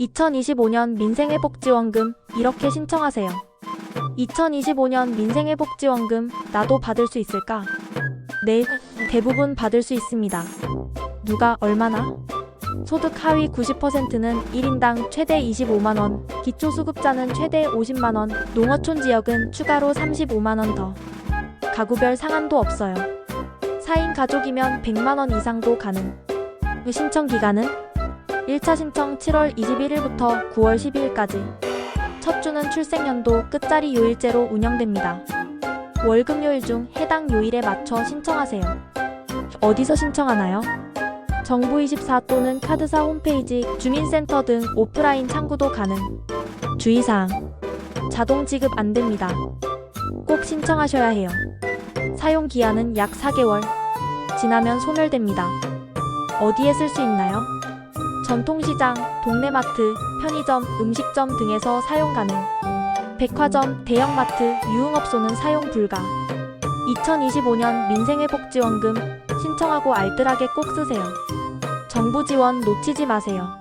2025년 민생회복지원금 이렇게 신청하세요. 2025년 민생회복지원금 나도 받을 수 있을까? 네, 대부분 받을 수 있습니다. 누가 얼마나? 소득 하위 90%는 1인당 최대 25만원, 기초수급자는 최대 50만원, 농어촌 지역은 추가로 35만원 더. 가구별 상한도 없어요. 4인 가족이면 100만원 이상도 가능. 신청 기간은 1차 신청 7월 21일부터 9월 12일까지. 첫 주는 출생연도 끝자리 요일제로 운영됩니다. 월급 요일 중 해당 요일에 맞춰 신청하세요. 어디서 신청하나요? 정부24 또는 카드사 홈페이지, 주민센터 등 오프라인 창구도 가능. 주의사항. 자동 지급 안 됩니다. 꼭 신청하셔야 해요. 사용 기한은 약 4개월. 지나면 소멸됩니다. 어디에 쓸 수 있나요? 전통시장, 동네마트, 편의점, 음식점 등에서 사용 가능. 백화점, 대형마트, 유흥업소는 사용 불가. 2025년 민생회복지원금 신청하고 알뜰하게 꼭 쓰세요. 정부 지원 놓치지 마세요.